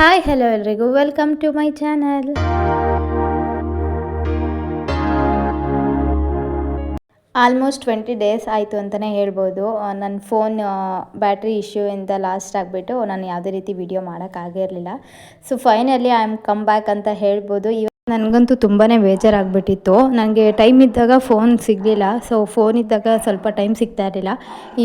Hi hello ಎಲ್ರಿಗೂ. Welcome to my channel almost twenty days ಆಯಿತು ಅಂತಲೇ ಹೇಳ್ಬೋದು. ನನ್ನ ಫೋನ್ ಬ್ಯಾಟ್ರಿ ಇಶ್ಯೂ ಇಂದ ಲಾಸ್ಟ್ ಆಗಿಬಿಟ್ಟು ನಾನು ಯಾವುದೇ ರೀತಿ ವಿಡಿಯೋ ಮಾಡೋಕ್ಕಾಗಿರಲಿಲ್ಲ so finally I am come back ಅಂತ ಹೇಳ್ಬೋದು. ನನಗಂತೂ ತುಂಬಾ ಬೇಜಾರಾಗ್ಬಿಟ್ಟಿತ್ತು. ನನಗೆ ಟೈಮ್ ಇದ್ದಾಗ ಫೋನ್ ಸಿಗಲಿಲ್ಲ. ಸೊ ಫೋನ್ ಇದ್ದಾಗ ಸ್ವಲ್ಪ ಟೈಮ್ ಸಿಗ್ತಾ ಇರಲಿಲ್ಲ.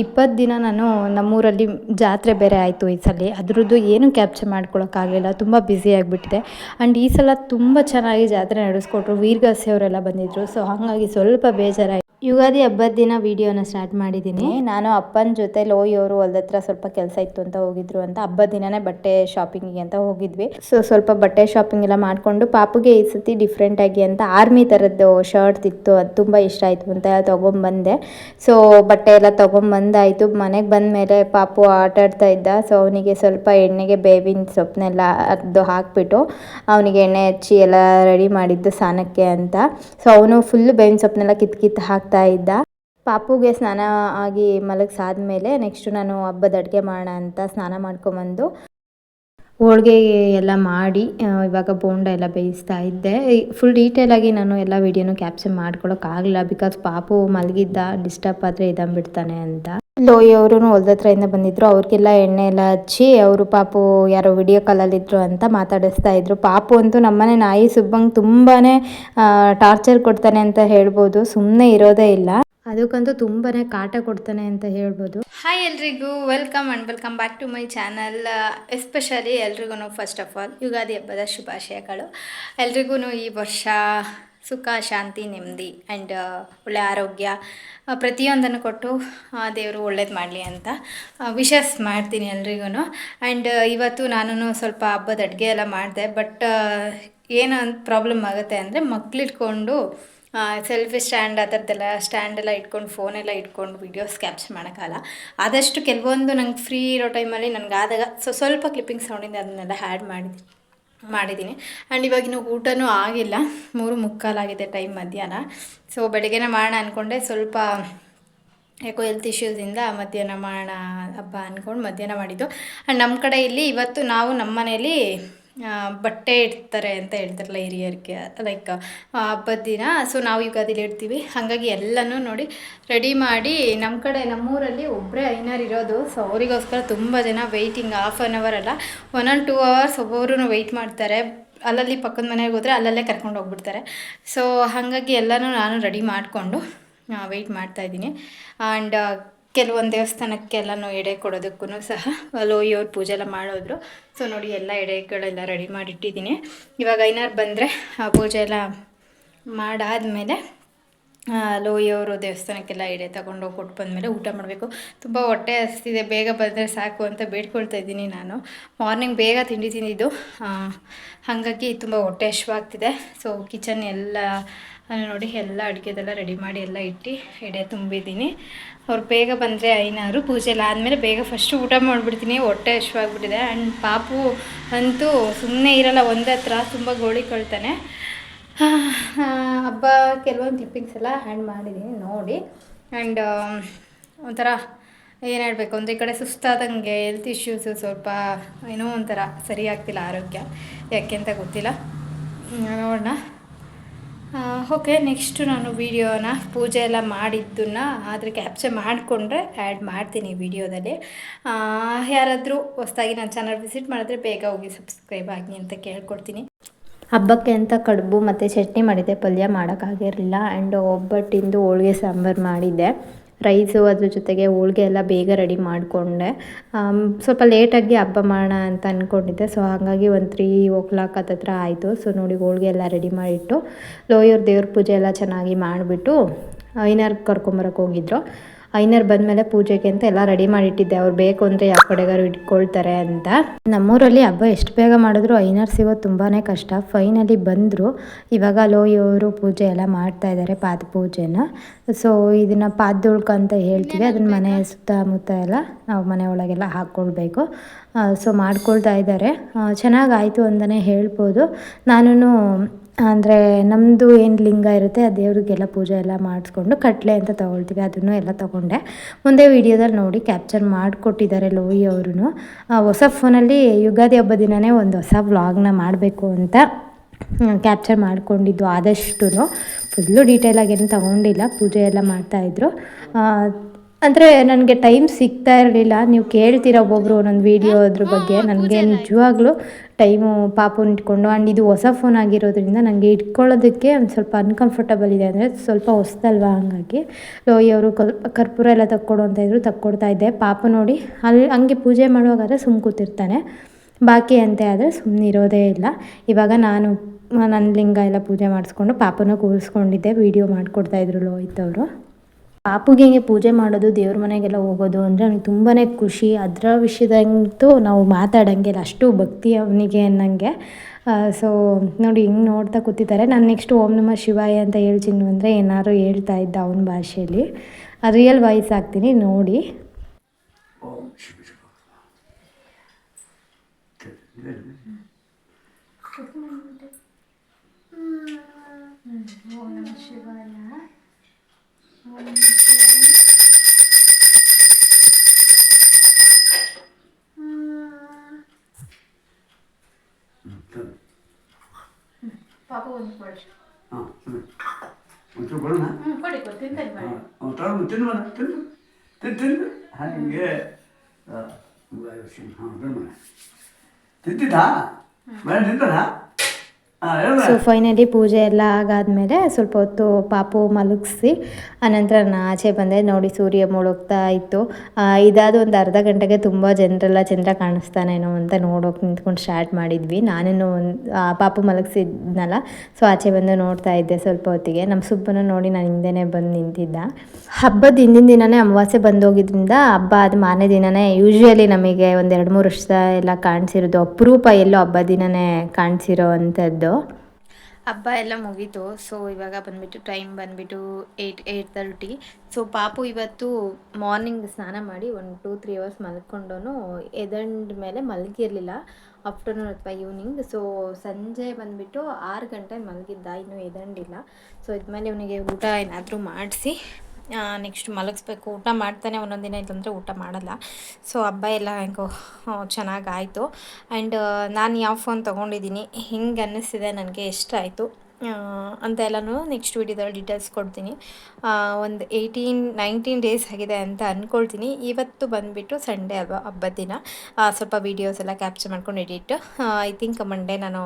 ಇಪ್ಪತ್ತು ದಿನ ನಾನು ನಮ್ಮೂರಲ್ಲಿ ಜಾತ್ರೆ ಬೇರೆ ಆಯಿತು ಈ ಸಲ. ಅದ್ರದ್ದು ಏನೂ ಕ್ಯಾಪ್ಚರ್ ಮಾಡ್ಕೊಳೋಕ್ಕಾಗಲಿಲ್ಲ. ತುಂಬ ಬ್ಯುಸಿ ಆಗಿಬಿಟ್ಟಿದೆ. ಆ್ಯಂಡ್ ಈ ಸಲ ತುಂಬ ಚೆನ್ನಾಗಿ ಜಾತ್ರೆ ನಡೆಸ್ಕೊಟ್ರು. ವೀರಗಾಸೆ ಅವರೆಲ್ಲ ಬಂದಿದ್ದರು ಸೊ ಹಾಗಾಗಿ ಸ್ವಲ್ಪ ಬೇಜಾರಾಯಿತು. ಯುಗಾದಿ ಹಬ್ಬದ ದಿನ ವಿಡಿಯೋನ ಸ್ಟಾರ್ಟ್ ಮಾಡಿದ್ದೀನಿ ನಾನು ಅಪ್ಪನ ಜೊತೆ ಲೋಯಿ ಅವರು ಹೊಲ್ದ ಹತ್ರ ಸ್ವಲ್ಪ ಕೆಲಸ ಇತ್ತು ಅಂತ ಹೋಗಿದ್ರು ಅಂತ ಹಬ್ಬದ ದಿನನೇ ಬಟ್ಟೆ ಶಾಪಿಂಗಿಗೆ ಅಂತ ಹೋಗಿದ್ವಿ. ಸೊ, ಸ್ವಲ್ಪ ಬಟ್ಟೆ ಶಾಪಿಂಗ್ ಎಲ್ಲ ಮಾಡಿಕೊಂಡು ಪಾಪುಗೆ ಈ ಸತಿ ಡಿಫ್ರೆಂಟ್ ಆಗಿ ಅಂತ ಆರ್ಮಿ ಥರದ್ದು ಶರ್ಟ್ ಇತ್ತು, ಅದು ತುಂಬ ಇಷ್ಟ ಆಯಿತು ಅಂತ ತೊಗೊಂಬಂದೆ. ಸೊ, ಬಟ್ಟೆ ಎಲ್ಲ ತೊಗೊಂಬಂದಾಯಿತು. ಮನೆಗೆ ಬಂದ ಮೇಲೆ ಪಾಪು ಆಟ ಆಡ್ತಾ ಇದ್ದ. ಸೊ, ಅವನಿಗೆ ಸ್ವಲ್ಪ ಎಣ್ಣೆಗೆ ಬೇವಿನ ಸೊಪ್ಪನ್ನೆಲ್ಲ ಅದು ಹಾಕ್ಬಿಟ್ಟು ಅವನಿಗೆ ಎಣ್ಣೆ ಹಚ್ಚಿ ಎಲ್ಲ ರೆಡಿ ಮಾಡಿದ್ದು ಸ್ನಾನಕ್ಕೆ ಅಂತ. ಸೊ, ಅವನು ಫುಲ್ ಬೇವಿನ ಸೊಪ್ಪನ್ನೆಲ್ಲ ಕಿತ್ ಕಿತ್ತು ಹಾಕ್ತಾ ಇದ್ದ. ಪಾಪುಗೆ ಸ್ನಾನ ಆಗಿ ಮಲಗಿಸಾದ್ಮೇಲೆ ನೆಕ್ಸ್ಟು ನಾನು ಹಬ್ಬದ ಅಡುಗೆ ಮಾಡೋಣ ಅಂತ ಸ್ನಾನ ಮಾಡ್ಕೊಂಬಂದು ಹೋಳಿಗೆ ಎಲ್ಲ ಮಾಡಿ ಇವಾಗ ಬೋಂಡ ಎಲ್ಲ ಬೇಯಿಸ್ತಾ ಇದ್ದೆ. ಫುಲ್ ಡೀಟೇಲಾಗಿ ನಾನು ಎಲ್ಲ ವೀಡಿಯೋನು ಕ್ಯಾಪ್ಚರ್ ಮಾಡ್ಕೊಳೋಕ್ಕಾಗಲಿಲ್ಲ ಬಿಕಾಸ್ ಪಾಪು ಮಲಗಿದ್ದ ಡಿಸ್ಟರ್ಬ್ ಆದರೆ ಇದಂಬಿಡ್ತಾನೆ ಅಂತ. ಲೋಯಿ ಅವರು ಹತ್ರದಿಂದ ಬಂದಿದ್ರು. ಅವ್ರಿಗೆಲ್ಲ ಎಣ್ಣೆ ಎಲ್ಲ ಹಚ್ಚಿ ಅವರು ಪಾಪು ಯಾರೋ ವಿಡಿಯೋ ಕಾಲಲ್ಲಿದ್ರು ಅಂತ ಮಾತಾಡಿಸ್ತಾ ಇದ್ರು. ಪಾಪು ಅಂತೂ ನಮ್ಮನೆ ನಾಯಿ ಸುಬ್ಬಂಗೆ ತುಂಬಾ ಟಾರ್ಚರ್ ಕೊಡ್ತಾನೆ ಅಂತ ಹೇಳ್ಬೋದು. ಸುಮ್ಮನೆ ಇರೋದೇ ಇಲ್ಲ. ಅದಕ್ಕಂತೂ ತುಂಬಾ ಕಾಟ ಕೊಡ್ತಾನೆ ಅಂತ ಹೇಳ್ಬೋದು. ಹಾಯ್ ಎಲ್ರಿಗೂ welcome and welcome back to my channel especially ಎಲ್ರಿಗೂ ಫಸ್ಟ್ ಆಫ್ ಆಲ್ ಯುಗಾದಿ ಹಬ್ಬದ ಶುಭಾಶಯಗಳು. ಎಲ್ರಿಗೂ ಈ ವರ್ಷ ಸುಖ, ಶಾಂತಿ, ನೆಮ್ಮದಿ ಆ್ಯಂಡ್ ಒಳ್ಳೆ ಆರೋಗ್ಯ ಪ್ರತಿಯೊಂದನ್ನು ಕೊಟ್ಟು ದೇವರು ಒಳ್ಳೇದು ಮಾಡಲಿ ಅಂತ ವಿಶಸ್ ಮಾಡ್ತೀನಿ ಎಲ್ರಿಗೂ ಆ್ಯಂಡ್ ಇವತ್ತು ನಾನು ಸ್ವಲ್ಪ ಹಬ್ಬದ ಅಡುಗೆ ಎಲ್ಲ ಮಾಡಿದೆ ಬಟ್ ಏನು ಪ್ರಾಬ್ಲಮ್ ಆಗುತ್ತೆ ಅಂದರೆ ಮಕ್ಳಿಟ್ಕೊಂಡು ಸೆಲ್ಫಿ ಸ್ಟ್ಯಾಂಡ್ ಆ ಥರದ್ದೆಲ್ಲ ಸ್ಟ್ಯಾಂಡೆಲ್ಲ ಇಟ್ಕೊಂಡು ಫೋನೆಲ್ಲ ಇಟ್ಕೊಂಡು ವೀಡಿಯೋಸ್ ಕ್ಯಾಪ್ಚರ್ ಮಾಡೋಕ್ಕಲ್ಲ ಆದಷ್ಟು ಕೆಲವೊಂದು ನಂಗೆ ಫ್ರೀ ಇರೋ ಟೈಮಲ್ಲಿ ನನಗೆ ಆದಾಗ ಸೊ ಸ್ವಲ್ಪ ಕ್ಲಿಪ್ಪಿಂಗ್ ಸೌಂಡಿಂದ ಅದನ್ನೆಲ್ಲ ಆ್ಯಡ್ ಮಾಡಿದ್ದೀನಿ ಮಾಡಿದ್ದೀನಿ. ಆ್ಯಂಡ್ ಇವಾಗಿನ ಊಟನೂ ಆಗಿಲ್ಲ. ಮೂರು ಮುಕ್ಕಾಲಾಗಿದೆ ಟೈಮ್ ಮಧ್ಯಾಹ್ನ. ಸೊ ಬೆಳಗ್ಗೆನೇ ಮಾಡೋಣ ಅಂದ್ಕೊಂಡೆ ಸ್ವಲ್ಪ ಯಾಕೋ ಹೆಲ್ತ್ ಇಶ್ಯೂಸಿಂದ ಮಧ್ಯಾಹ್ನ ಮಾಡೋಣ ಹಬ್ಬ ಅಂದ್ಕೊಂಡು ಮಧ್ಯಾಹ್ನ ಮಾಡಿದ್ದು. ಆ್ಯಂಡ್ ನಮ್ಮ ಕಡೆ ಇಲ್ಲಿ ಇವತ್ತು ನಾವು ನಮ್ಮ ಮನೇಲಿ ಬಟ್ಟೆ ಇಡ್ತಾರೆ ಅಂತ ಹೇಳ್ತಾರಲ್ಲ ಹಿರಿಯರಿಗೆ ಲೈಕ್ ಹಬ್ಬದ ದಿನ. ಸೊ ನಾವು ಯುಗಾದಿಲಿ ಇಡ್ತೀವಿ. ಹಾಗಾಗಿ ಎಲ್ಲನೂ ನೋಡಿ ರೆಡಿ ಮಾಡಿ ನಮ್ಮ ಕಡೆ, ನಮ್ಮೂರಲ್ಲಿ ಒಬ್ಬರೇ ಐನರ್ ಇರೋದು. ಸೊ ಅವರಿಗೋಸ್ಕರ ತುಂಬ ಜನ ವೆಯ್ಟಿಂಗ್ ಹಾಫ್ ಆನ್ ಅವರ್ ಅಲ್ಲ ಒನ್ ಆ್ಯಂಡ್ ಟೂ ಅವರ್ಸ್ ಒಬ್ಬೊಬ್ರು ವೆಯ್ಟ್ ಮಾಡ್ತಾರೆ. ಅಲ್ಲಲ್ಲಿ ಪಕ್ಕದ ಮನೆಗೆ ಹೋದರೆ ಅಲ್ಲಲ್ಲೇ ಕರ್ಕೊಂಡು ಹೋಗ್ಬಿಡ್ತಾರೆ. ಸೊ ಹಾಗಾಗಿ ಎಲ್ಲನೂ ನಾನು ರೆಡಿ ಮಾಡಿಕೊಂಡು ವೆಯ್ಟ್ ಮಾಡ್ತಾಯಿದ್ದೀನಿ ಆ್ಯಂಡ್ ಕೆಲವೊಂದು ದೇವಸ್ಥಾನಕ್ಕೆಲ್ಲನೂ ಎಡೆ ಕೊಡೋದಕ್ಕೂ ಸಹ ಲೋಯಿಯವ್ರು ಪೂಜೆ ಎಲ್ಲ ಮಾಡೋದ್ರು. ಸೊ ನೋಡಿ ಎಲ್ಲ ಎಡೆಗಳೆಲ್ಲ ರೆಡಿ ಮಾಡಿಟ್ಟಿದ್ದೀನಿ. ಇವಾಗ ಐನಾರು ಬಂದರೆ ಆ ಪೂಜೆ ಎಲ್ಲ ಮಾಡಾದಮೇಲೆ ಲೋಯಿಯವರು ದೇವಸ್ಥಾನಕ್ಕೆಲ್ಲ ಎಡೆ ತಗೊಂಡೋಗಿ ಕೊಟ್ಟು ಬಂದಮೇಲೆ ಊಟ ಮಾಡಬೇಕು. ತುಂಬ ಹೊಟ್ಟೆ ಹಸ್ತಿದೆ, ಬೇಗ ಬಂದರೆ ಸಾಕು ಅಂತ ಬೇಡ್ಕೊಳ್ತಾ ಇದ್ದೀನಿ ನಾನು. ಮಾರ್ನಿಂಗ್ ಬೇಗ ತಿಂಡಿ ತಿಂದಿದ್ದು. ಹಾಗಾಗಿ ತುಂಬ ಹೊಟ್ಟೆ ಹಶ್ವಾಗ್ತಿದೆ. ಸೊ ಕಿಚನ್ ಎಲ್ಲ ಆ, ನೋಡಿ ಎಲ್ಲ ಅಡುಗೆದೆಲ್ಲ ರೆಡಿ ಮಾಡಿ ಎಲ್ಲ ಇಟ್ಟು ಎಡೆ ತುಂಬಿದ್ದೀನಿ. ಅವ್ರು ಬೇಗ ಬಂದರೆ ಐನಾರು ಪೂಜೆ ಎಲ್ಲ ಆದಮೇಲೆ ಬೇಗ ಫಸ್ಟು ಊಟ ಮಾಡಿಬಿಡ್ತೀನಿ. ಹೊಟ್ಟೆ ಹಶುವಾಗ್ಬಿಟ್ಟಿದೆ ಆ್ಯಂಡ್ ಪಾಪು ಅಂತೂ ಸುಮ್ಮನೆ ಇರಲ್ಲ ಒಂದೇ ಹತ್ರ ತುಂಬ ಗೋಳಿ ಕೊಳ್ತಾನೆ. ಹಬ್ಬ ಕೆಲವೊಂದು ಕ್ಲಿಪ್ಪಿಂಗ್ಸ್ ಎಲ್ಲ ಹ್ಯಾಂಡ್ ಮಾಡಿದ್ದೀನಿ ನೋಡಿ. ಆ್ಯಂಡ್ ಒಂಥರ ಏನು ಹೇಳಬೇಕು ಅಂದರೆ ಈ ಕಡೆ ಸುಸ್ತಾದಂಗೆ ಹೆಲ್ತ್ ಇಶ್ಯೂಸು ಸ್ವಲ್ಪ ಏನೋ ಒಂಥರ ಸರಿ ಆಗ್ತಿಲ್ಲ ಆರೋಗ್ಯ. ಯಾಕೆ ಅಂತ ಗೊತ್ತಿಲ್ಲ. ನೋಡೋಣ. ಓಕೆ ನೆಕ್ಸ್ಟು ನಾನು ವೀಡಿಯೋನ ಪೂಜೆ ಎಲ್ಲ ಮಾಡಿದ್ದನ್ನು ಆದರೆ ಕ್ಯಾಪ್ಚರ್ ಮಾಡಿಕೊಂಡ್ರೆ ಆ್ಯಡ್ ಮಾಡ್ತೀನಿ ವಿಡಿಯೋದಲ್ಲಿ ಯಾರಾದರೂ ಹೊಸ್ದಾಗಿ ನನ್ನ ಚಾನಲ್ ವಿಸಿಟ್ ಮಾಡಿದ್ರೆ ಬೇಗ ಹೋಗಿ ಸಬ್ಸ್ಕ್ರೈಬ್ ಆಗಿ ಅಂತ ಕೇಳ್ಕೊಡ್ತೀನಿ. ಹಬ್ಬಕ್ಕೆ ಅಂತ ಕಡುಬು ಮತ್ತು ಚಟ್ನಿ ಮಾಡಿದ್ದೆ ಪಲ್ಯ ಮಾಡೋಕ್ಕಾಗಿರಲಿಲ್ಲ ಆ್ಯಂಡ್ ಒಬ್ಬಟ್ಟಿಂದು ಹೋಳಿಗೆ ಸಾಂಬಾರು ಮಾಡಿದ್ದೆ. ರೈಸು ಅದ್ರ ಜೊತೆಗೆ ಹೋಳ್ಗೆ ಎಲ್ಲ ಬೇಗ ರೆಡಿ ಮಾಡಿಕೊಂಡೆ. ಸ್ವಲ್ಪ ಲೇಟಾಗಿ ಹಬ್ಬ ಮಾಡೋಣ ಅಂತ ಅಂದ್ಕೊಂಡಿದ್ದೆ ಸೊ ಹಾಗಾಗಿ ಒಂದು ತ್ರೀ ಓ ಕ್ಲಾಕ್ ಹತ್ತತ್ರ ಆಯಿತು. ಸೊ ನೋಡಿ ಹೋಳ್ಗೆ ಎಲ್ಲ ರೆಡಿ ಮಾಡಿಟ್ಟು, ಲೋಯರ್ ದೇವ್ರ ಪೂಜೆ ಎಲ್ಲ ಚೆನ್ನಾಗಿ ಮಾಡಿಬಿಟ್ಟು ಐನರ್ ಕರ್ಕೊಂಬರೋಕೆ ಹೋಗಿದ್ರು ಐನರ್ ಬಂದಮೇಲೆ ಪೂಜೆಗೆ ಅಂತ ಎಲ್ಲ ರೆಡಿ ಮಾಡಿಟ್ಟಿದ್ದೆ. ಅವ್ರು ಬೇಕು ಅಂದರೆ ಯಾವ ಕಡೆಗಾರು ಇಟ್ಕೊಳ್ತಾರೆ ಅಂತ. ನಮ್ಮೂರಲ್ಲಿ ಹಬ್ಬ ಎಷ್ಟು ಬೇಗ ಮಾಡಿದ್ರು ಐನರ್ ಸಿಗೋದು ತುಂಬಾ ಕಷ್ಟ. ಫೈನಲಿ ಬಂದರು. ಇವಾಗ ಲೋಯಿಯವರು ಪೂಜೆ ಎಲ್ಲ ಮಾಡ್ತಾ ಇದ್ದಾರೆ ಪಾದ ಪೂಜೆನ. ಸೊ ಇದನ್ನು ಪಾದದುಳ್ಕ ಅಂತ ಹೇಳ್ತೀವಿ. ಅದನ್ನ ಮನೆ ಸುತ್ತಮುತ್ತ ಎಲ್ಲ ನಾವು ಮನೆ ಒಳಗೆಲ್ಲ ಹಾಕ್ಕೊಳ್ಬೇಕು ಸೊ ಮಾಡ್ಕೊಳ್ತಾ ಇದ್ದಾರೆ. ಚೆನ್ನಾಗಾಯಿತು ಅಂತಲೇ ಹೇಳ್ಬೋದು. ನಾನು ಅಂದರೆ ನಮ್ಮದು ಏನು ಲಿಂಗ ಇರುತ್ತೆ ಆ ದೇವ್ರಿಗೆಲ್ಲ ಪೂಜೆ ಎಲ್ಲ ಮಾಡಿಸ್ಕೊಂಡು ಕಟ್ಲೆ ಅಂತ ತೊಗೊಳ್ತೀವಿ ಅದನ್ನು ಎಲ್ಲ ತೊಗೊಂಡೆ. ಮುಂದೆ ವೀಡಿಯೋದಲ್ಲಿ ನೋಡಿ ಕ್ಯಾಪ್ಚರ್ ಮಾಡಿಕೊಟ್ಟಿದ್ದಾರೆ ಲೋಯಿ ಅವರು ಹೊಸ ಫೋನಲ್ಲಿ ಯುಗಾದಿ ಹಬ್ಬ ದಿನವೇ ಒಂದು ಹೊಸ ವ್ಲಾಗ್ನ ಮಾಡಬೇಕು ಅಂತ ಕ್ಯಾಪ್ಚರ್ ಮಾಡಿಕೊಂಡಿದ್ದು ಆದಷ್ಟು ಫುಲ್ಲು ಡೀಟೇಲಾಗಿ ಏನು ತೊಗೊಂಡಿಲ್ಲ ಪೂಜೆ ಎಲ್ಲ ಮಾಡ್ತಾಯಿದ್ರು ಅಂದರೆ ನನಗೆ ಟೈಮ್ ಸಿಗ್ತಾ ಇರಲಿಲ್ಲ. ನೀವು ಕೇಳ್ತೀರ ಒಬ್ಬೊಬ್ರು ಒಂದೊಂದು ವೀಡಿಯೋ ಅದ್ರ ಬಗ್ಗೆ ನನಗೆ ನಿಜವಾಗ್ಲೂ ಟೈಮು ಪಾಪುನ ಇಟ್ಕೊಂಡು ಆ್ಯಂಡ್ ಇದು ಹೊಸ ಫೋನ್ ಆಗಿರೋದ್ರಿಂದ ನನಗೆ ಇಟ್ಕೊಳ್ಳೋದಕ್ಕೆ ಒಂದು ಸ್ವಲ್ಪ ಅನ್ಕಂಫರ್ಟಬಲ್ ಇದೆ ಅಂದರೆ ಸ್ವಲ್ಪ ಹೊಸ್ದಲ್ವಾ ಹಾಗಾಗಿ. ಲೋಯಿ ಅವರು ಕಲ್, ಕರ್ಪೂರ ಎಲ್ಲ ತಕ್ಕೊಡು ಅಂತ ಇದ್ದರು ತಕ್ಕೊಡ್ತಾ ಇದ್ದೆ. ಪಾಪ ನೋಡಿ ಅಲ್ಲಿ ಹಂಗೆ ಪೂಜೆ ಮಾಡುವಾಗಾದ್ರೆ ಸುಮ್ಮ ಕೂತಿರ್ತಾನೆ. ಬಾಕಿ ಅಂತೆ ಆದರೆ ಸುಮ್ಮನೆ ಇರೋದೇ ಇಲ್ಲ. ಇವಾಗ ನಾನು ನನ್ನ ಲಿಂಗ ಎಲ್ಲ ಪೂಜೆ ಮಾಡಿಸ್ಕೊಂಡು ಪಾಪನ ಕೂರಿಸ್ಕೊಂಡಿದ್ದೆ ವೀಡಿಯೋ ಮಾಡಿಕೊಡ್ತಾಯಿದ್ರು ಲೋಹಿತ್ ಅವರು. ಪಾಪುಗೆ ಪೂಜೆ ಮಾಡೋದು ದೇವ್ರ ಮನೆಗೆಲ್ಲ ಹೋಗೋದು ಅಂದರೆ ಅವ್ನಿಗೆ ತುಂಬಾ ಖುಷಿ. ಅದರ ವಿಷಯದಂತೂ ನಾವು ಮಾತಾಡೋಂಗಿಲ್ಲ ಅಷ್ಟು ಭಕ್ತಿ ಅವನಿಗೆ ಅನ್ನಂಗೆ. ಸೊ ನೋಡಿ, ಹಿಂಗೆ ನೋಡ್ತಾ ಕೂತಿದ್ದಾರೆ. ನಾನು ನೆಕ್ಸ್ಟ್ ಓಂ ನಮ ಶಿವಾಯ ಅಂತ ಹೇಳ್ತೀನಿ ಅಂದರೆ ಏನಾದ್ರು ಹೇಳ್ತಾ ಇದ್ದ ಅವನ ಭಾಷೆಯಲ್ಲಿ. ರಿಯಲ್ ವಾಯ್ಸ್ ಆಗ್ತೀನಿ ನೋಡಿ. ಪಾಪ ಒಂದು ಕೊಡಿ ಹಾಂ ಒಂಚೂರು ಕೊಡೋಣ ಹ್ಞೂ ಕೊಡಿ ಕೊಡಿ ತಿಂತೇನೆ ಮಾಡಿ ತಗೊಂಡು ತಿನ್ನು ಮಾಡ ತಿನ್ನು ತಿನ್ನು ತಿನ್ನು ಹಾಗೆ ಸೊ ಫೈನಲಿ ಪೂಜೆ ಎಲ್ಲ ಆಗಾದ್ಮೇಲೆ ಸ್ವಲ್ಪ ಹೊತ್ತು ಪಾಪು ಮಲಗಿಸಿ ಆನಂತರ ನಾನು ಆಚೆ ಬಂದೆ. ನೋಡಿ, ಸೂರ್ಯ ಮುಳುಗ್ತಾ ಇತ್ತು. ಇದಾದ ಒಂದು ಅರ್ಧ ಗಂಟೆಗೆ ತುಂಬ ಜನರೆಲ್ಲ ಚಂದ್ರ ಕಾಣಿಸ್ತಾನೇನೋ ಅಂತ ನೋಡೋಕೆ ನಿಂತ್ಕೊಂಡು ಸ್ಟಾರ್ಟ್ ಮಾಡಿದ್ವಿ. ನಾನೇನು ಒಂದು ಪಾಪು ಮಲಗಿಸಿದ್ನಲ್ಲ ಸೊ ಆಚೆ ಬಂದು ನೋಡ್ತಾ ಇದ್ದೆ ಸ್ವಲ್ಪ ಹೊತ್ತಿಗೆ. ನಮ್ಮ ಸುಬ್ಬನ ನೋಡಿ ನಾನು ಹಿಂದೆನೇ ಬಂದು ನಿಂತಿದ್ದ. ಹಬ್ಬದ ಹಿಂದಿನ ದಿನನೇ ಅಮಾವಾಸ್ಯೆ ಬಂದೋಗಿದ್ರಿಂದ ಹಬ್ಬ ಆದ ಮಾರನೇ ದಿನನೇ ಯೂಶ್ವಲಿ ನಮಗೆ ಒಂದು ಎರಡು ಮೂರು ವರ್ಷ ಎಲ್ಲ ಕಾಣಿಸಿರೋದು. ಅಪರೂಪ ಎಲ್ಲೋ ಹಬ್ಬ ದಿನನೇ ಕಾಣಿಸಿರೋ ಅಂಥದ್ದು ಹಬ್ಬ ಎಲ್ಲ ಮುಗೀತು. ಸೊ ಇವಾಗ ಬಂದ್ಬಿಟ್ಟು ಟೈಮ್ ಬಂದ್ಬಿಟ್ಟು ಏಯ್ಟ್ ಏಯ್ಟ್ ತರ್ಟಿ ಸೊ ಪಾಪು ಇವತ್ತು ಮಾರ್ನಿಂಗ್ ಸ್ನಾನ ಮಾಡಿ ಒಂದು ಟೂ ತ್ರೀ ಅವರ್ಸ್ ಮಲ್ಕೊಂಡು ಎದಂಡ್ ಮೇಲೆ ಮಲಗಿರಲಿಲ್ಲ. ಆಫ್ಟರ್ನೂನ್ ಅಥವಾ ಈವ್ನಿಂಗ್ ಸೊ ಸಂಜೆ ಬಂದುಬಿಟ್ಟು ಆರು ಗಂಟೆ ಮಲಗಿದ್ದ, ಇನ್ನೂ ಎದಂಡಿಲ್ಲ ಸೊ ಇದ್ಮೇಲೆ ಇವನಿಗೆ ಊಟ ಏನಾದರೂ ಮಾಡಿಸಿ. ನೆಕ್ಸ್ಟ್ ಮಲಗಿಸ್ಬೇಕು. ಊಟ ಮಾಡ್ತಾನೆ ಒಂದೊಂದು ದಿನ ಇಲ್ಲಂದರೆ ಊಟ ಮಾಡಲ್ಲ. ಸೊ ಹಬ್ಬ ಎಲ್ಲ ಹೆಂಗೋ ಚೆನ್ನಾಗಾಯಿತು ಆ್ಯಂಡ್ ನಾನು ಯಾವ ಫೋನ್ ತೊಗೊಂಡಿದ್ದೀನಿ, ಹಿಂಗೆ ಅನ್ನಿಸ್ತಿದೆ ನನಗೆ ಎಷ್ಟಾಯಿತು ಅಂತ ಎಲ್ಲನೂ ನೆಕ್ಸ್ಟ್ ವೀಡಿಯೋದಲ್ಲಿ ಡೀಟೇಲ್ಸ್ ಕೊಡ್ತೀನಿ. ಒಂದು ಏಯ್ಟೀನ್ ನೈನ್ಟೀನ್ ಡೇಸ್ ಆಗಿದೆ ಅಂತ ಅಂದ್ಕೊಳ್ತೀನಿ ಇವತ್ತು ಬಂದುಬಿಟ್ಟು ಸಂಡೇ ಅಲ್ವಾ ಹಬ್ಬದ ದಿನ. ಸ್ವಲ್ಪ ವೀಡಿಯೋಸ್ ಎಲ್ಲ ಕ್ಯಾಪ್ಚರ್ ಮಾಡ್ಕೊಂಡು ಎಡಿಟ್ ಐ ಥಿಂಕ್ ಮಂಡೇ ನಾನು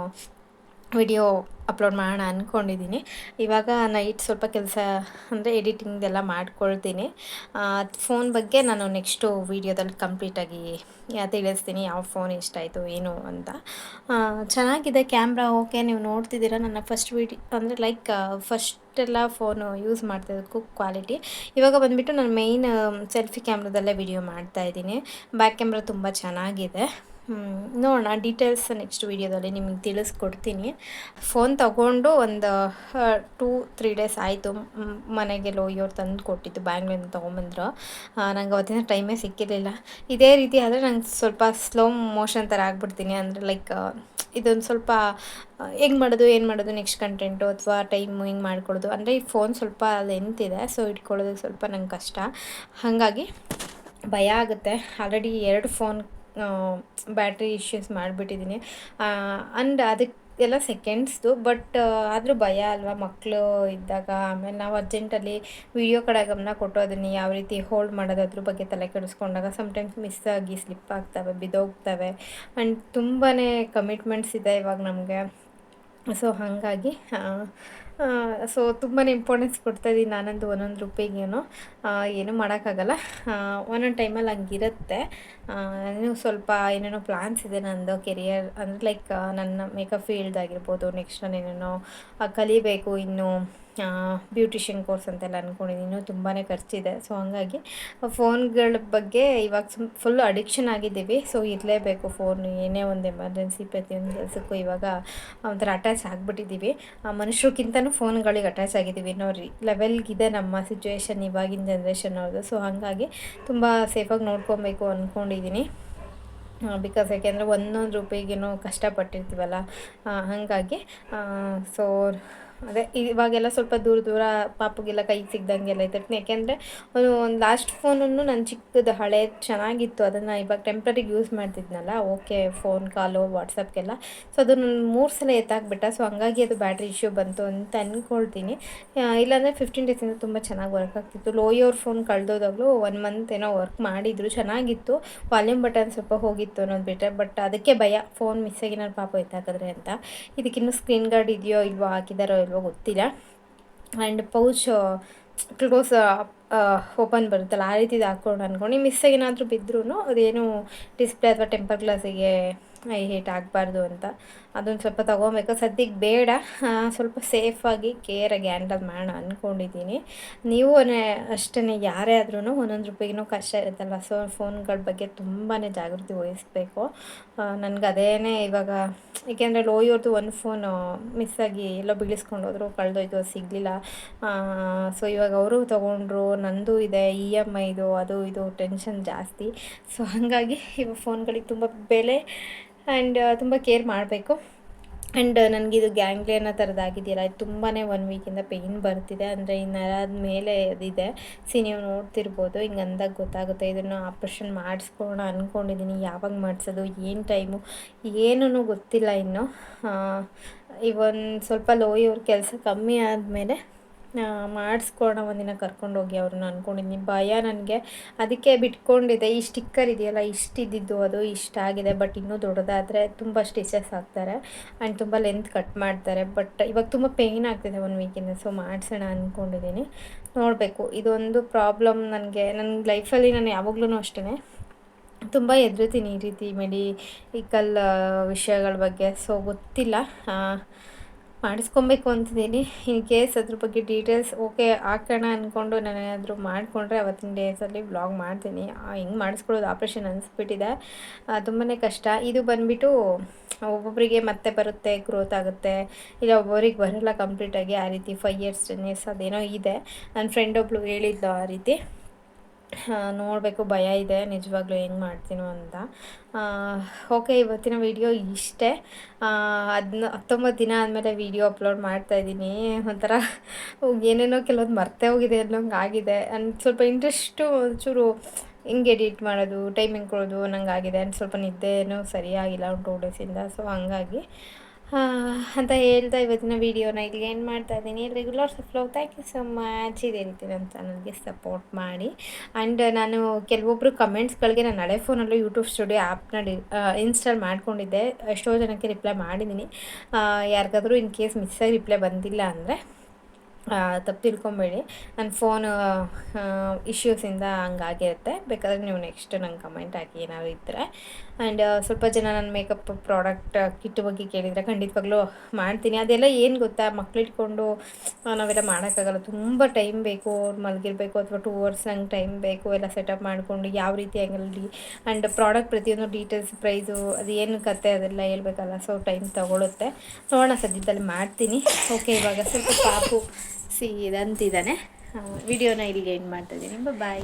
ವಿಡಿಯೋ ಅಪ್ಲೋಡ್ ಮಾಡೋಣ ಅಂದ್ಕೊಂಡಿದ್ದೀನಿ ಇವಾಗ ನೈಟ್ ಸ್ವಲ್ಪ ಕೆಲಸ ಅಂದರೆ ಎಡಿಟಿಂಗ್ದೆಲ್ಲ ಮಾಡ್ಕೊಳ್ತೀನಿ. ಫೋನ್ ಬಗ್ಗೆ ನಾನು ನೆಕ್ಸ್ಟು ವೀಡಿಯೋದಲ್ಲಿ ಕಂಪ್ಲೀಟಾಗಿ ತಿಳಿಸ್ತೀನಿ. ಯಾವ ಫೋನ್ ಇಷ್ಟ ಆಯಿತು, ಏನು ಅಂತ. ಚೆನ್ನಾಗಿದೆ ಕ್ಯಾಮ್ರಾ ಓಕೆ ನೀವು ನೋಡ್ತಿದ್ದೀರಾ. ನನ್ನ ಫಸ್ಟ್ ವಿಡಿ ಅಂದರೆ ಲೈಕ್ ಫಸ್ಟ್ ಎಲ್ಲ ಫೋನು ಯೂಸ್ ಮಾಡ್ತಿದ್ದಕ್ಕೂ ಕ್ವಾಲಿಟಿ ಇವಾಗ ಬಂದುಬಿಟ್ಟು ನಾನು ಮೇಯ್ನ್ ಸೆಲ್ಫಿ ಕ್ಯಾಮ್ರಾದಲ್ಲೇ ವಿಡಿಯೋ ಮಾಡ್ತಾ ಇದ್ದೀನಿ. ಬ್ಯಾಕ್ ಕ್ಯಾಮ್ರಾ ತುಂಬ ಚೆನ್ನಾಗಿದೆ. ನೋಡೋಣ ಡೀಟೇಲ್ಸ್ ನೆಕ್ಸ್ಟ್ ವೀಡಿಯೋದಲ್ಲಿ ನಿಮಗೆ ತಿಳಿಸ್ಕೊಡ್ತೀನಿ. ಫೋನ್ ತಗೊಂಡು ಒಂದು ಟೂ ತ್ರೀ ಡೇಸ್ ಆಯಿತು. ಮನೆಗೆ ಲೋಯಿಯವ್ರು ತಂದು ಕೊಟ್ಟಿದ್ದು ಬ್ಯಾಂಗ್ಳೂರಿಂದ ತೊಗೊಂಬಂದ್ರು. ನಂಗೆ ಅವತ್ತಿನ ಟೈಮೇ ಸಿಕ್ಕಿರಲಿಲ್ಲ. ಇದೇ ರೀತಿ ಆದರೆ ನಂಗೆ ಸ್ವಲ್ಪ ಸ್ಲೋ ಮೋಷನ್ ಥರ ಆಗ್ಬಿಡ್ತೀನಿ. ಅಂದರೆ ಲೈಕ್ ಇದೊಂದು ಸ್ವಲ್ಪ, ಹೆಂಗೆ ಮಾಡೋದು, ಏನು ಮಾಡೋದು ನೆಕ್ಸ್ಟ್ ಕಂಟೆಂಟು ಅಥವಾ ಟೈಮು ಹೆಂಗೆ ಮಾಡ್ಕೊಳ್ಳೋದು ಅಂದರೆ ಈ ಫೋನ್ ಸ್ವಲ್ಪ ಲೆಂತ್ ಇದೆ ಸೊ ಇಟ್ಕೊಳ್ಳೋದಕ್ಕೆ ಸ್ವಲ್ಪ ನಂಗೆ ಕಷ್ಟ. ಹಾಗಾಗಿ ಭಯ ಆಗುತ್ತೆ. ಆಲ್ರೆಡಿ ಎರಡು ಫೋನ್ ಬ್ಯಾಟ್ರಿ ಇಶ್ಯೂಸ್ ಮಾಡಿಬಿಟ್ಟಿದ್ದೀನಿ ಆ್ಯಂಡ್ ಅದಕ್ಕೆ ಎಲ್ಲ ಸೆಕೆಂಡ್ಸ್ದು ಬಟ್ ಆದರೂ ಭಯ ಅಲ್ವಾ ಮಕ್ಕಳು ಇದ್ದಾಗ? ಆಮೇಲೆ ನಾವು ಅರ್ಜೆಂಟಲ್ಲಿ ವೀಡಿಯೋ ಕಡೆ ಗಮನ ಕೊಟ್ಟು ಅದನ್ನು ಯಾವ ರೀತಿ ಹೋಲ್ಡ್ ಮಾಡೋದು, ಅದ್ರ ಬಗ್ಗೆ ತಲೆ ಕೆಡಿಸ್ಕೊಂಡಾಗ ಸಮ್ಟೈಮ್ಸ್ ಮಿಸ್ ಆಗಿ ಸ್ಲಿಪ್ ಆಗ್ತವೆ, ಬಿದ್ದೋಗ್ತವೆ. ಆ್ಯಂಡ್ ತುಂಬಾ ಕಮಿಟ್ಮೆಂಟ್ಸ್ ಇದೆ ಇವಾಗ ನಮಗೆ. ಸೊ ಹಾಗಾಗಿ ಸೊ ತುಂಬಾ ಇಂಪಾರ್ಟೆನ್ಸ್ ಕೊಡ್ತಾಯಿದ್ದೀನಿ ನಾನಂದು ಒಂದೊಂದು ರೂಪಾಯಿಗೇನು. ಏನೂ ಮಾಡೋಕ್ಕಾಗಲ್ಲ. ಒಂದೊಂದು ಟೈಮಲ್ಲಿ ಹಂಗಿರುತ್ತೆ. ಇನ್ನೂ ಸ್ವಲ್ಪ ಏನೇನೋ ಪ್ಲ್ಯಾನ್ಸ್ ಇದೆ ನನ್ನದು ಕೆರಿಯರ್ ಅಂದರೆ ಲೈಕ್ ನನ್ನ ಮೇಕಪ್ ಫೀಲ್ಡ್ ಆಗಿರ್ಬೋದು ನೆಕ್ಸ್ಟ್ ನಾನು ಏನೇನೋ ಕಲಿಬೇಕು ಇನ್ನು. ಬ್ಯೂಟಿಷಿಯನ್ ಕೋರ್ಸ್ ಅಂತೆಲ್ಲ ಅಂದ್ಕೊಂಡಿದ್ದೀನಿ ತುಂಬಾ ಖರ್ಚಿದೆ. ಸೊ ಹಂಗಾಗಿ ಫೋನ್ಗಳ ಬಗ್ಗೆ ಇವಾಗ ಸುಮ್ ಫುಲ್ ಅಡಿಕ್ಷನ್ ಆಗಿದ್ದೀವಿ. ಸೊ ಇರಲೇಬೇಕು ಫೋನ್ ಏನೇ ಒಂದು ಎಮರ್ಜೆನ್ಸಿ ಪ್ರತಿಯೊಂದು ಕೆಲಸಕ್ಕೂ ಇವಾಗ ಒಂಥರ ಅಟ್ಯಾಚ್ ಆಗಿಬಿಟ್ಟಿದ್ದೀವಿ. ಮನುಷ್ಯರಿಗಿಂತನೂ ಫೋನ್ಗಳಿಗೆ ಅಟ್ಯಾಚ್ ಆಗಿದ್ದೀವಿ. ರೀ ಲೆವೆಲ್ಗಿದೆ ನಮ್ಮ ಸಿಚುವೇಶನ್ ಇವಾಗಿನ ಜನ್ರೇಷನ್ ಅವ್ರದ್ದು ಸೊ ಹಾಗಾಗಿ ತುಂಬ ಸೇಫಾಗಿ ನೋಡ್ಕೊಬೇಕು ಅಂದ್ಕೊಂಡಿದ್ದೀನಿ ಬಿಕಾಸ್ ಯಾಕೆಂದರೆ ಒಂದೊಂದು ರೂಪಾಯಿಗೇನೋ ಕಷ್ಟಪಟ್ಟಿರ್ತೀವಲ್ಲ. ಹಾಗಾಗಿ ಸೊ ಅದೇ ಇವಾಗೆಲ್ಲ ಸ್ವಲ್ಪ ದೂರ ದೂರ ಪಾಪಗೆಲ್ಲ ಕೈ ಸಿಗ್ದಂಗೆಲ್ಲ ಇರ್ತೀನಿ ಯಾಕೆಂದರೆ ಒಂದು ಲಾಸ್ಟ್ ಫೋನನ್ನು ನಾನು ಚಿಕ್ಕದು ಹಳೆ ಚೆನ್ನಾಗಿತ್ತು. ಅದನ್ನು ಇವಾಗ ಟೆಂಪ್ರರಿಗೆ ಯೂಸ್ ಮಾಡ್ತಿದ್ನಲ್ಲ, ಓಕೆ ಫೋನ್ ಕಾಲು ವಾಟ್ಸಪ್ಗೆಲ್ಲ ಸೊ ಅದನ್ನು ಮೂರು ಸಲ ಎತ್ತಾಕ್ಬಿಟ್ಟ. ಸೊ ಹಂಗಾಗಿ ಅದು ಬ್ಯಾಟ್ರಿ ಇಶ್ಯೂ ಬಂತು ಅಂತ ಅಂದ್ಕೊಳ್ತೀನಿ ಇಲ್ಲಾಂದರೆ ಫಿಫ್ಟೀನ್ ಡೇಸಿಂದ ತುಂಬ ಚೆನ್ನಾಗಿ ವರ್ಕ್ ಆಗ್ತಿತ್ತು. ಲೋಯೋರ್ ಫೋನ್ ಕಳೆದೋದಾಗಲೂ ಒನ್ ಮಂತ್ ಏನೋ ವರ್ಕ್ ಮಾಡಿದ್ರು, ಚೆನ್ನಾಗಿತ್ತು. ವಾಲ್ಯೂಮ್ ಬಟನ್ ಸ್ವಲ್ಪ ಹೋಗಿತ್ತು ಅನ್ನೋದು ಬಿಟ್ಟರೆ ಬಟ್ ಅದಕ್ಕೆ ಭಯ ಫೋನ್ ಮಿಸ್ ಆಗಿ ನನ್ನ ಪಾಪ ಎತ್ತಾಕಿದ್ರೆ ಅಂತ. ಇದಕ್ಕಿನ್ನೂ ಸ್ಕ್ರೀನ್ ಗಾರ್ಡ್ ಇದೆಯೋ ಇಲ್ವೋ ಹಾಕಿದಾರೋ ಇಲ್ವೋ ಗೊತ್ತಿಲ್ಲ ಆ್ಯಂಡ್ ಪೌಚ್ ಕ್ಲೋಸ್ ಓಪನ್ ಬರುತ್ತಲ್ಲ, ಆ ರೀತಿ ಹಾಕ್ಕೊಂಡು ಅಂದ್ಕೊಂಡು ಮಿಸ್ ಆಗಿ ಏನಾದರೂ ಬಿದ್ದರೂ ಅದೇನು ಡಿಸ್ಪ್ಲೇ ಅಥವಾ ಟೆಂಪರ್ ಗ್ಲಾಸಿಗೆ ಐ ಹೀಟ್ ಆಗಬಾರ್ದು ಅಂತ, ಅದೊಂದು ಸ್ವಲ್ಪ ತೊಗೊಬೇಕು. ಸದ್ಯಕ್ಕೆ ಬೇಡ. ಸ್ವಲ್ಪ ಸೇಫಾಗಿ ಕೇರಾಗಿ ಹ್ಯಾಂಡಲ್ ಮಾಡೋಣ ಅಂದ್ಕೊಂಡಿದ್ದೀನಿ ನೀವು ಅಷ್ಟೇ ಯಾರೇ ಆದ್ರೂ ಒಂದೊಂದು ರೂಪಾಯಿಗೂ ಕಷ್ಟ ಇರುತ್ತಲ್ಲ ಸೊ ಫೋನ್ಗಳ ಬಗ್ಗೆ ತುಂಬಾ ಜಾಗೃತಿ ವಹಿಸಬೇಕು. ನನಗೆ ಅದೇ ಇವಾಗ ಏಕೆಂದರೆ ಲೋಯೋರ್ದು ಒಂದು ಫೋನು ಮಿಸ್ಸಾಗಿ ಎಲ್ಲೋ ಬೀಳಿಸ್ಕೊಂಡು ಹೋದರು, ಕಳೆದೋಯ್ತು ಸಿಗಲಿಲ್ಲ. ಸೊ ಇವಾಗ ಅವರು ತೊಗೊಂಡ್ರು ನಂದು ಇದೆ ಇ ಎಂ ಐದು ಅದು ಇದು ಟೆನ್ಷನ್ ಜಾಸ್ತಿ. ಸೊ ಹಾಗಾಗಿ ಇವಾಗ ಫೋನ್ಗಳಿಗೆ ತುಂಬ ಬೆಲೆ ಆ್ಯಂಡ್ ತುಂಬ ಕೇರ್ ಮಾಡಬೇಕು. ಆ್ಯಂಡ್ ನನಗಿದು ಗ್ಯಾಂಗ್ಲಿ ಅನ್ನೋ ಥರದ್ದಾಗಿದೆಯಲ್ಲ ಇದು ತುಂಬಾ ಒನ್ ವೀಕಿಂದ ಪೇಯ್ನ್ ಬರ್ತಿದೆ. ಅಂದರೆ ಈ ನರದ ಮೇಲೆ ಅದಿದೆ. ಸಿ ನೀವು ನೋಡ್ತಿರ್ಬೋದು, ಹಿಂಗೆ ಅಂದಾಗ ಗೊತ್ತಾಗುತ್ತೆ. ಇದನ್ನು ಆಪ್ರೇಷನ್ ಮಾಡಿಸ್ಕೊಳ್ಳೋಣ ಅಂದ್ಕೊಂಡಿದ್ದೀನಿ ಯಾವಾಗ ಮಾಡಿಸೋದು, ಏನು ಟೈಮು ಏನೂ ಗೊತ್ತಿಲ್ಲ ಇನ್ನು. ಇವನ್ ಸ್ವಲ್ಪ ಲೋ ಇವ್ರ ಕೆಲಸ ಕಮ್ಮಿ ಆದಮೇಲೆ ಮಾಡಿಸ್ಕೊಳ್ಳೋಣ ಒಂದಿನ ಕರ್ಕೊಂಡೋಗಿ ಅವ್ರನ್ನ ಅಂದ್ಕೊಂಡಿದ್ದೀನಿ ಭಯ ನನಗೆ. ಅದಕ್ಕೆ ಬಿಟ್ಕೊಂಡಿದೆ ಈ ಸ್ಟಿಕ್ಕರ್ ಇದೆಯಲ್ಲ, ಇಷ್ಟಿದ್ದಿದ್ದು ಅದು ಇಷ್ಟಾಗಿದೆ ಬಟ್ ಇನ್ನೂ ದೊಡ್ಡದಾದರೆ ತುಂಬ ಸ್ಟಿಚಸ್ ಹಾಕ್ತಾರೆ ಆ್ಯಂಡ್ ತುಂಬ ಲೆಂತ್ ಕಟ್ ಮಾಡ್ತಾರೆ. ಬಟ್ ಇವಾಗ ತುಂಬ ಪೇಯ್ನ್ ಆಗ್ತಿದೆ ಒನ್ ವೀಕಿಂದ ಸೊ ಮಾಡಿಸೋಣ ಅಂದ್ಕೊಂಡಿದ್ದೀನಿ ನೋಡಬೇಕು. ಇದೊಂದು ಪ್ರಾಬ್ಲಮ್ ನನಗೆ. ನನ್ನ ಲೈಫಲ್ಲಿ ನಾನು ಯಾವಾಗ್ಲೂ ಅಷ್ಟೇ ತುಂಬ ಎದುರುತ್ತೀನಿ ಈ ರೀತಿ ಮೆಡಿಕಲ್ ವಿಷಯಗಳ ಬಗ್ಗೆ. ಸೊ ಗೊತ್ತಿಲ್ಲ. ಮಾಡಿಸ್ಕೊಬೇಕು ಅಂತಿದ್ದೀನಿ. ಇನ್ ಕೇಸ್ ಅದ್ರ ಬಗ್ಗೆ ಡೀಟೇಲ್ಸ್ ಓಕೆ ಹಾಕೋಣ ಅಂದ್ಕೊಂಡು ನಾನೇನಾದರೂ ಮಾಡಿಕೊಂಡ್ರೆ ಅವತ್ತಿನ ಡೇಸಲ್ಲಿ ಬ್ಲಾಗ್ ಮಾಡ್ತೀನಿ. ಹೆಂಗೆ ಮಾಡಿಸ್ಕೊಳ್ಳೋದು ಆಪ್ರೇಷನ್ ಅನಿಸ್ಬಿಟ್ಟಿದೆ. ತುಂಬಾ ಕಷ್ಟ. ಇದು ಬಂದುಬಿಟ್ಟು ಒಬ್ಬೊಬ್ಬರಿಗೆ ಮತ್ತೆ ಬರುತ್ತೆ ಗ್ರೋತ್ ಆಗುತ್ತೆ. ಇಲ್ಲ, ಒಬ್ಬೊಬ್ರಿಗೆ ಬರೋಲ್ಲ ಕಂಪ್ಲೀಟಾಗಿ ಆ ರೀತಿ ಫೈವ್ ಇಯರ್ಸ್ ಟೆನ್ ಇಯರ್ಸ್ ಅದೇನೋ ಇದೆ. ನನ್ನ ಫ್ರೆಂಡ್ ಒಬ್ಳು ಹೇಳಿದ್ಲು ಆ ರೀತಿ. ನೋಡಬೇಕು, ಭಯ ಇದೆ, ನಿಜವಾಗ್ಲೂ ಹೆಂಗೆ ಮಾಡ್ತೀನೋ ಅಂತ. ಓಕೆ, ಇವತ್ತಿನ ವಿಡಿಯೋ ಇಷ್ಟೇ. ಅದನ್ನ ಹತ್ತೊಂಬತ್ತು ದಿನ ಆದಮೇಲೆ ವಿಡಿಯೋ ಅಪ್ಲೋಡ್ ಮಾಡ್ತಾ ಇದ್ದೀನಿ. ಒಂಥರ ಏನೇನೋ ಕೆಲವೊಂದು ಮರ್ತೇ ಹೋಗಿದೆ ಅನ್ನೋಂಗೆ ಆಗಿದೆ. ಆ್ಯಂಡ್ ಸ್ವಲ್ಪ ಇಂಟ್ರೆಸ್ಟು ಒಂಚೂರು ಹಿಂಗೆ ಎಡಿಟ್ ಮಾಡೋದು, ಟೈಮಿಂಗ್ ಕೊಡೋದು ಅನ್ನೋಂಗೆ ಆಗಿದೆ. ಆ್ಯಂಡ್ ಸ್ವಲ್ಪ ನಿದ್ದೆನೂ ಸರಿಯಾಗಿಲ್ಲ, ಒಂದು ಟೂ ಡೇಸಿಂದ. ಸೊ, ಹಂಗಾಗಿ ಅಂತ ಹೇಳ್ತಾ ಇವತ್ತಿನ ವೀಡಿಯೋನ ಇಲ್ಲಿ ಏನು ಮಾಡ್ತಾ ಇದ್ದೀನಿ. Regular flow thank you so much ಇದೆ ಅಂತ ಚಾನಲ್ಗೆ ಸಪೋರ್ಟ್ ಮಾಡಿ. ಆ್ಯಂಡ್ ನಾನು ಕೆಲವೊಬ್ಬರು ಕಮೆಂಟ್ಸ್ಗಳಿಗೆ ನಾನು ಹಳೆ ಫೋನಲ್ಲೂ ಯೂಟ್ಯೂಬ್ ಸ್ಟುಡಿಯೋ ಆ್ಯಪ್ನ ಡಿ ಇನ್ಸ್ಟಾಲ್ ಮಾಡ್ಕೊಂಡಿದ್ದೆ. ಎಷ್ಟೋ ಜನಕ್ಕೆ ರಿಪ್ಲೈ ಮಾಡಿದ್ದೀನಿ. ಯಾರಿಗಾದರೂ ಇನ್ ಕೇಸ್ ಮಿಸ್ಸಾಗಿ ರಿಪ್ಲೈ ಬಂದಿಲ್ಲ ಅಂದರೆ ತಪ್ಪು ತಿಳ್ಕೊಬೇಡಿ. ನನ್ನ ಫೋನ್ ಇಶ್ಯೂಸಿಂದ ಹಂಗಾಗಿರುತ್ತೆ. ಬೇಕಾದ್ರೆ ನೀವು ನೆಕ್ಸ್ಟ್ ನಂಗೆ ಕಮೆಂಟ್ ಹಾಕಿ ಏನಾದ್ರು ಇದ್ದರೆ ಆ್ಯಂಡ್ ಸ್ವಲ್ಪ ಜನ ನನ್ನ ಮೇಕಪ್ ಪ್ರಾಡಕ್ಟ್ ಕಿಟ್ ಬಗ್ಗೆ ಕೇಳಿದರೆ ಖಂಡಿತವಾಗ್ಲೂ ಮಾಡ್ತೀನಿ. ಅದೆಲ್ಲ ಏನು ಗೊತ್ತಾ? ಮಕ್ಳಿಟ್ಕೊಂಡು ನಾವೆಲ್ಲ ಮಾಡೋಕ್ಕಾಗಲ್ಲ. ತುಂಬ ಟೈಮ್ ಬೇಕು. ಅವ್ರು ಮಲಗಿರ್ಬೇಕು ಅಥವಾ ಟೂ ಅವರ್ಸ್ ನಂಗೆ ಟೈಮ್ ಬೇಕು. ಎಲ್ಲ ಸೆಟಪ್ ಮಾಡಿಕೊಂಡು ಯಾವ ರೀತಿ ಆ್ಯಂಗಲ್ಲಿ ಆ್ಯಂಡ್ ಪ್ರಾಡಕ್ಟ್ ಪ್ರತಿಯೊಂದು ಡೀಟೇಲ್ಸ್ ಪ್ರೈಸು ಅದು ಏನು ಕತೆ ಅದೆಲ್ಲ ಹೇಳ್ಬೇಕಲ್ಲ? ಸೊ ಟೈಮ್ ತೊಗೊಳುತ್ತೆ. ನೋಡೋಣ. ಸದ್ಯದಲ್ಲಿ ಮಾಡ್ತೀನಿ. ಓಕೆ ಇವಾಗ ಸ್ವಲ್ಪ ಪಾಪು ಸಿ ಇದಂತಿದ್ದಾನೆ. ವಿಡಿಯೋನ ಇಲ್ಲಿಗೆ ಎಂಡ್ ಮಾಡ್ತಾಯಿದ್ದೀನಿ ಬಾಯ್